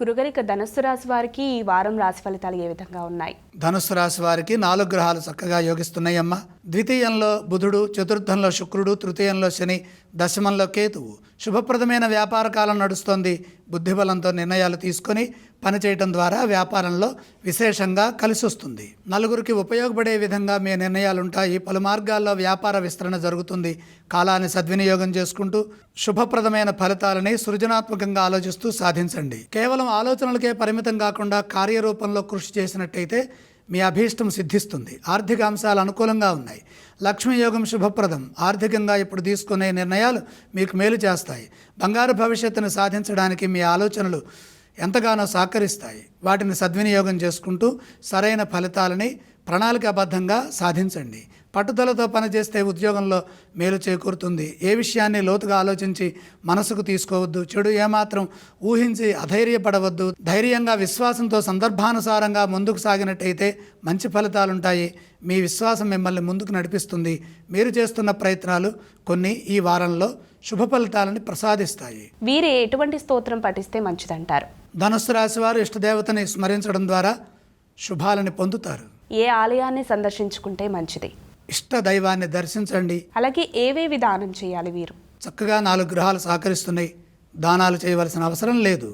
గురుగరిక ధనుస్సు రాశి వారికి ఈ వారం రాశి ఫలితాలు ఏ విధంగా ఉన్నాయి? ధనుస్సు రాశి వారికి నాలుగు గ్రహాలు చక్కగా యోగిస్తున్నాయమ్మా. ద్వితీయంలో బుధుడు చతుర్థంలో శుక్రుడు తృతీయంలో శని దశమంలో కేతువు. శుభప్రదమైన వ్యాపార కాలం నడుస్తోంది. బుద్ధిబలంతో నిర్ణయాలు తీసుకొని పనిచేయటం ద్వారా వ్యాపారంలో విశేషంగా కలిసి వస్తుంది నలుగురికి ఉపయోగపడే విధంగా మీ నిర్ణయాలు ఉంటాయి పలు మార్గాల్లో వ్యాపార విస్తరణ జరుగుతుంది. కాలాన్ని సద్వినియోగం చేసుకుంటూ శుభప్రదమైన ఫలితాలని సృజనాత్మకంగా ఆలోచిస్తూ సాధించండి. కేవలం ఆలోచనలకే పరిమితం కాకుండా కార్యరూపంలో కృషి చేసినట్టయితే మీ అభీష్టం సిద్ధిస్తుంది. ఆర్థిక అంశాలు అనుకూలంగా ఉన్నాయి. లక్ష్మీయోగం శుభప్రదం. ఆర్థికంగా ఇప్పుడు తీసుకునే నిర్ణయాలు మీకు మేలు చేస్తాయి. బంగారు భవిష్యత్తును సాధించడానికి మీ ఆలోచనలు ఎంతగానో సహకరిస్తాయి. వాటిని సద్వినియోగం చేసుకుంటూ సరైన ఫలితాలని ప్రణాళికాబద్ధంగా సాధించండి. పట్టుదలతో పనిచేస్తే ఉద్యోగంలో మేలు చేకూరుతుంది. ఏ విషయాన్ని లోతుగా ఆలోచించి మనసుకు తీసుకోవద్దు. చెడు ఏమాత్రం ఊహించి అధైర్యపడవద్దు. ధైర్యంగా విశ్వాసంతో సందర్భానుసారంగా ముందుకు సాగినట్టయితే మంచి ఫలితాలుంటాయి. మీ విశ్వాసం మిమ్మల్ని ముందుకు నడిపిస్తుంది. మీరు చేస్తున్న ప్రయత్నాలు కొన్ని ఈ వారంలో శుభ ఫలితాలని ప్రసాదిస్తాయి. వీరు ఎటువంటి స్తోత్రం పఠిస్తే మంచిదంటారు? ధనుస్సు రాశి వారు ఇష్టదేవతని స్మరించడం ద్వారా శుభాలని పొందుతారు. ఏ ఆలయాన్ని సందర్శించుకుంటే మంచిది? ఇష్ట దైవాన్ని దర్శించండి. అలాగే ఏవేవి దానం చేయాలి వీరు? చక్కగా నాలుగు గ్రహాలు సహకరిస్తున్నాయి. దానాలు చేయవలసిన అవసరం లేదు.